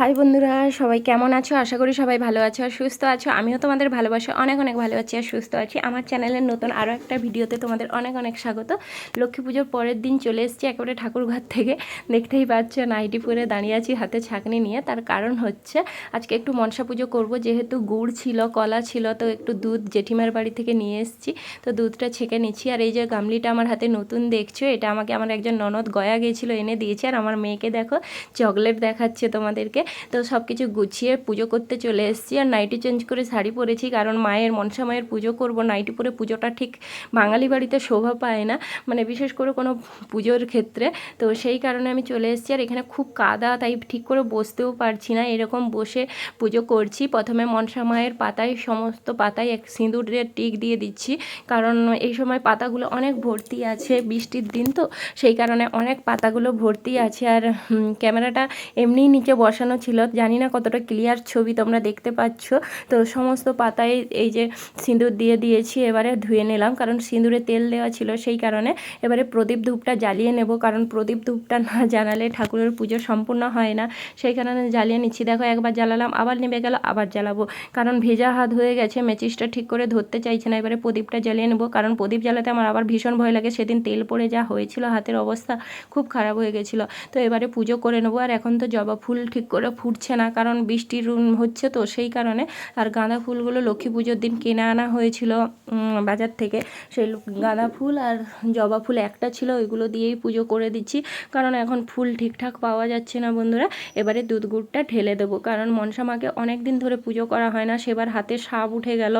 High বন্ধুরা, সবাই কেমন আছো? আশা করি সবাই ভালো আছো আর সুস্থ আছো। আমিও তোমাদের ভালোবাসা অনেক অনেক ভালো আছি আর সুস্থ আছি। আমার চ্যানেলের নতুন আরও একটা ভিডিওতে তোমাদের অনেক অনেক স্বাগত। লক্ষ্মী পুজোর পরের দিন চলে এসেছি একেবারে ঠাকুর ঘর থেকে। দেখতেই পাচ্ছ, নাইটি পরে দাঁড়িয়ে আছি হাতে ছাকনি নিয়ে। তার কারণ হচ্ছে, আজকে একটু মনসা পুজো করব। যেহেতু গুড় ছিল, কলা ছিল, তো একটু দুধ জেঠিমার বাড়ি থেকে নিয়ে এসেছি। তো দুধটা ছেঁকে নিচ্ছি। আর এই যে গামলিটা আমার হাতে নতুন দেখছ, এটা আমাকে আমার একজন ননদ গয়া গিয়েছিল এনে দিয়েছে। আর আমার মেয়েকে দেখো, চকলেট দেখাচ্ছে তোমাদেরকে। তো সব কিছু গুছিয়ে পুজো করতে চলে এসেছি। আর নাইটি চেঞ্জ করে শাড়ি পরেছি, কারণ মায়ের মনসা মায়ের পুজো করব। নাইটি পরে পুজোটা ঠিক বাঙালি বাড়িতে শোভা পায় না। মানে বিশেষ করে কোনো পুজোর ক্ষেত্রে। তো সেই কারণে আমি চলে এসেছি। আর এখানে খুব কাদা, তাই ঠিক করে বসতেও পারছি না। এরকম বসে পুজো করছি। প্রথমে মনসা মায়ের পাতায় সমস্ত পাতায় এক সিঁদুরের টিক দিয়ে দিচ্ছি। কারণ এই সময় পাতাগুলো অনেক ভর্তি আছে বৃষ্টির দিন তো। সেই কারণে অনেক পাতাগুলো ভর্তি আছে। আর ক্যামেরাটা এমনিই নিচে বসানো ছিল, জানি না কতটা ক্লিয়ার ছবি তোমরা দেখতে পাচ্ছ। তো সমস্ত পাতায় এই যে সিঁদুর দিয়ে দিয়েছি, এবারে ধুয়ে নিলাম, কারণ সিঁদুরে তেল দেওয়া ছিল সেই কারণে এবারে প্রদীপ ধূপটা জ্বালিয়ে নেব, কারণ প্রদীপ ধূপটা না জ্বালালে ঠাকুরের পুজো সম্পূর্ণ হয় না। সেই কারণে জ্বালিয়ে নিচ্ছি। দেখো, একবার জ্বালালাম, আবার নেমে গেল, আবার জ্বালাবো। কারণ ভেজা হাত হয়ে গেছে, মেচিসটা ঠিক করে ধরতে চাইছে না, এবারে প্রদীপটা জ্বালিয়ে নেব, কারণ প্রদীপ জ্বালাতে আমার আবার ভীষণ ভয় লাগে। সেদিন তেল পড়ে যা হয়েছিল, হাতের অবস্থা খুব খারাপ হয়ে গেছিল। তো এবারে পুজো করে নেব, আর এখন তো জবা ফুল ঠিক করে ফুটছে না, কারণ বৃষ্টির হচ্ছে তো, সেই কারণে আর গাঁদা ফুলগুলো লক্ষ্মী পুজোর দিন কিনে আনা হয়েছিল বাজার থেকে। সেই গাঁদা ফুল আর জবা ফুল একটা ছিল, ওইগুলো দিয়েই পুজো করে দিচ্ছি। কারণ এখন ফুল ঠিকঠাক পাওয়া যাচ্ছে না বন্ধুরা, এবারে দুধ গুড়টা ঢেলে দেবো। কারণ মনসা মাকে অনেক দিন ধরে পুজো করা হয় না, সেবার হাতে সাপ উঠে গেল,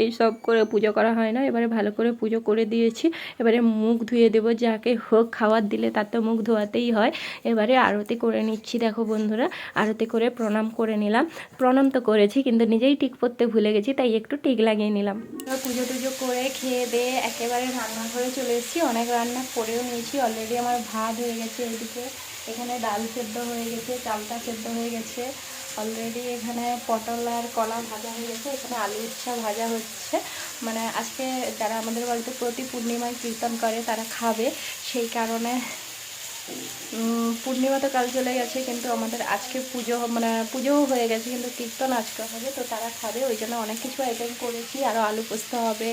এই সব করে পুজো করা হয় না, এবারে ভালো করে পুজো করে দিয়েছি। এবারে মুখ ধুয়ে দেবো, যাকে হোক খাবার দিলে তার তো মুখ ধোয়াতেই হয়। এবারে আরতি করে নিচ্ছি, দেখো বন্ধুরা আরতি করে প্রণাম করে নিলাম। প্রণাম তো করেছি, কিন্তু নিজেই টিক পরতে ভুলে গেছি, তাই একটু টিক লাগিয়ে নিলাম। পুজো টুজো করে খেয়ে দিয়ে একেবারে রান্নাঘরে চলে এসেছি। অনেক রান্না করেও নিয়েছি। অলরেডি আমার ভাত হয়ে গেছে এদিকে। এখানে ডাল সেদ্ধ হয়ে গেছে, চালটা সেদ্ধ হয়ে গেছে। অলরেডি এখানে পটল আর কলা ভাজা হয়ে গেছে। এখানে আলু উচ্ছা ভাজা হচ্ছে। মানে আজকে যারা আমাদের বাড়িতে প্রতি পূর্ণিমায় কীর্তন করে, তারা খাবে। সেই কারণে পূর্ণিমা তো কাল চলে গেছে, কিন্তু আমাদের আজকে পুজো মানে পুজোও হয়ে গেছে, কিন্তু কীর্তন আজকে হবে, তো তারা খাবে, ওই জন্য অনেক কিছু আইটেম করেছি আরও আলু পোস্ত হবে,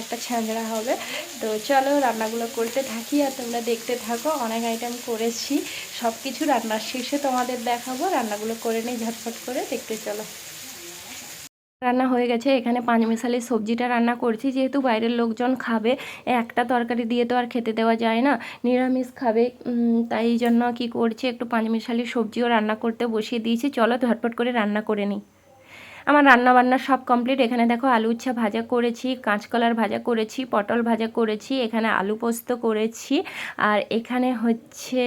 একটা ছ্যাঁচড়া হবে, তো চলো রান্নাগুলো করতে থাকি, আর তোমরা দেখতে থাকো, অনেক আইটেম করেছি সব কিছু রান্নার শেষে তোমাদের দেখাবো, রান্নাগুলো করে নিই ঝটফট করে, দেখতে চলো। রান্না হয়ে গেছে। এখানে পাঁচ মিশালি সবজিটা রান্না করছি। যেহেতু বাইরের লোকজন খাবে, একটা তরকারি দিয়ে তো আর খেতে দেওয়া যায় না। নিরামিষ খাবে তাই জন্য কি করছি, একটু পাঁচ মিশালি সবজিও রান্না করতে বসিয়ে দিয়েছি। চলো ঝটপট করে রান্না করে নিই। আমার রান্না বান্না সব কমপ্লিট এখানে দেখো আলু উচ্ছা ভাজা করেছি, কাঁচকলার ভাজা করেছি, পটল ভাজা করেছি, এখানে আলু পোস্ত করেছি। আর এখানে হচ্ছে,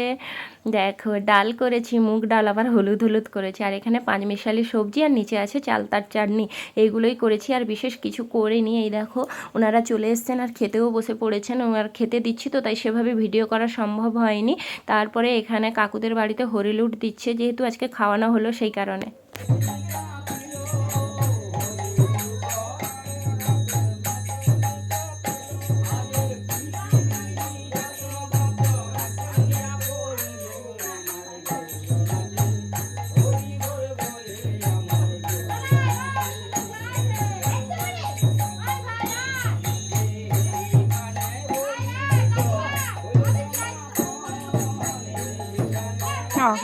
দেখো ডাল করেছি, মুগ ডাল, আবার হলুদ হলুদ করেছি। আর এখানে পাঁচমিশালি সবজি, আর নিচে আছে চালতার চাটনি। এইগুলোই করেছি, আর বিশেষ কিছু করিনি। এই দেখো, ওনারা চলে এসছেন আর খেতেও বসে পড়েছেন। আর খেতে দিচ্ছি তো, তাই সেভাবে ভিডিও করা সম্ভব হয়নি। তারপরে এখানে কাকুদের বাড়িতে হরিলুট দিচ্ছে, যেহেতু আজকে খাওয়ানো হলো সেই কারণে।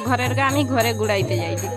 ঘরের গা আমি ঘরে গুড়াইতে যাইছি